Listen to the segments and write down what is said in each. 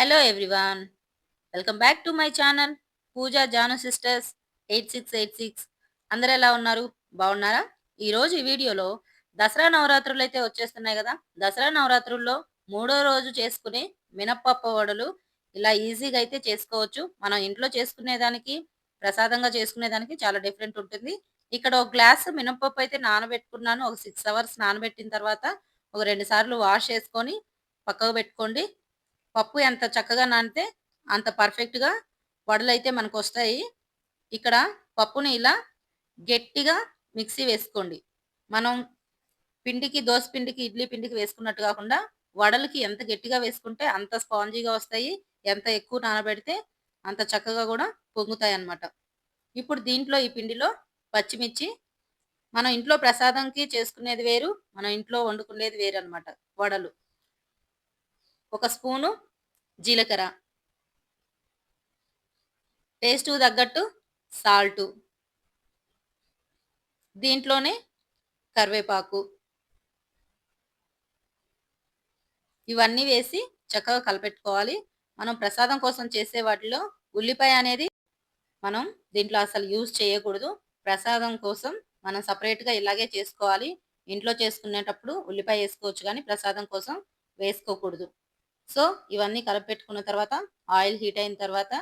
Hello everyone welcome back to my channel Pooja Janu sisters eight six eight six అందరు ఎలా ఉన్నారు? బాగున్నారా? ఈరోజు ఈ వీడియోలో దసరా నవరాత్రులు అయితే వచ్చేస్తున్నాయి కదా. దసరా నవరాత్రుల్లో మూడో రోజు చేసుకునే మినప్పప్పు వడలు ఇలా ఈజీగా అయితే చేసుకోవచ్చు. మనం ఇంట్లో చేసుకునే దానికి ప్రసాదంగా చేసుకునే దానికి చాలా డిఫరెంట్ ఉంటుంది. ఇక్కడ ఒక గ్లాస్ మినప్పప్పు అయితే నానబెట్టుకున్నాను. ఒక సిక్స్ అవర్స్ నానబెట్టిన తర్వాత ఒక రెండు సార్లు వాష్ చేసుకొని పక్కకు పెట్టుకోండి. పప్పు ఎంత చక్కగా నానితే అంత పర్ఫెక్ట్గా వడలు అయితే మనకు వస్తాయి ఇక్కడ పప్పుని ఇలా గట్టిగా మిక్సీ వేసుకోండి. మనం పిండికి దోశ పిండికి ఇడ్లీ పిండికి వేసుకున్నట్టు కాకుండా వడలకి ఎంత గట్టిగా వేసుకుంటే అంత స్పాంజీగా వస్తాయి. ఎంత ఎక్కువ నానబెడితే అంత చక్కగా కూడా పొంగుతాయి అన్నమాట ఇప్పుడు దీంట్లో ఈ పిండిలో పచ్చిమిర్చి. మనం ఇంట్లో ప్రసాదంకి చేసుకునేది వేరు మనం ఇంట్లో వండుకునేది వేరు అనమాట వడలు. ఒక స్పూను జీలకర్ర. టేస్ట్ తగ్గట్టు సాల్టు. దీంట్లోనే కరివేపాకు. ఇవన్నీ వేసి చక్కగా కలపెట్టుకోవాలి. మనం ప్రసాదం కోసం చేసే వాటిలో ఉల్లిపాయ అనేది మనం దీంట్లో అసలు యూజ్ చేయకూడదు. ప్రసాదం కోసం మనం సపరేట్గా ఇలాగే చేసుకోవాలి. ఇంట్లో చేసుకునేటప్పుడు ఉల్లిపాయ వేసుకోవచ్చు కానీ ప్రసాదం కోసం వేసుకోకూడదు. సో ఇవన్నీ కలపెట్టుకున్న తర్వాత ఆయిల్ హీట్ అయిన తర్వాత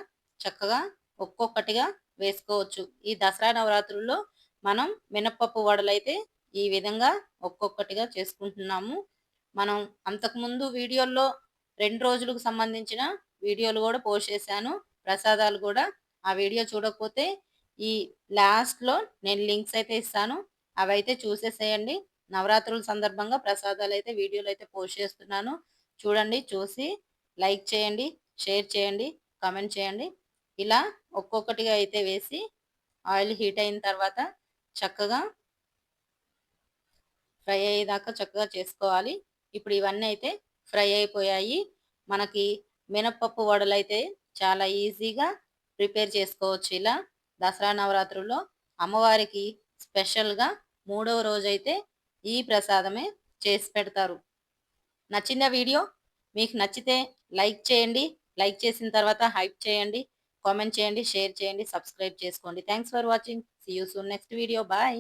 చక్కగా ఒక్కొక్కటిగా వేసుకోవచ్చు. ఈ దసరా నవరాత్రుల్లో మనం మినప్పప్పు వడలైతే ఈ విధంగా ఒక్కొక్కటిగా చేసుకుంటున్నాము. మనం అంతకుముందు వీడియోల్లో రెండు రోజులకు సంబంధించిన వీడియోలు కూడా పోస్ట్ చేశాను. ప్రసాదాలు కూడా ఆ వీడియో చూడకపోతే ఈ లాస్ట్లో నేను లింక్స్ అయితే ఇస్తాను. అవి అయితే చూసేసేయండి. నవరాత్రుల సందర్భంగా ప్రసాదాలు అయితే వీడియోలు అయితే పోస్ట్ చేస్తున్నాను. చూడండి చూసి లైక్ చేయండి షేర్ చేయండి కామెంట్ చేయండి. ఇలా ఒక్కొక్కటిగా అయితే వేసి ఆయిల్ హీట్ అయిన తర్వాత చక్కగా ఫ్రై అయ్యేదాకా చక్కగా చేసుకోవాలి. ఇప్పుడు ఇవన్నీ అయితే ఫ్రై అయిపోయాయి. మనకి మినప్పప్పు వడలు అయితే చాలా ఈజీగా ప్రిపేర్ చేసుకోవచ్చు. ఇలా దసరా నవరాత్రుల్లో అమ్మవారికి స్పెషల్గా మూడవ రోజైతే ఈ ప్రసాదమే చేసి పెడతారు. నచ్చిందా వీడియో మీకు నచ్చితే లైక్ చేయండి. లైక్ చేసిన తర్వాత హైప్ చేయండి. కామెంట్ చేయండి. షేర్ చేయండి. సబ్స్క్రైబ్ చేసుకోండి. Thanks for watching see you soon next video bye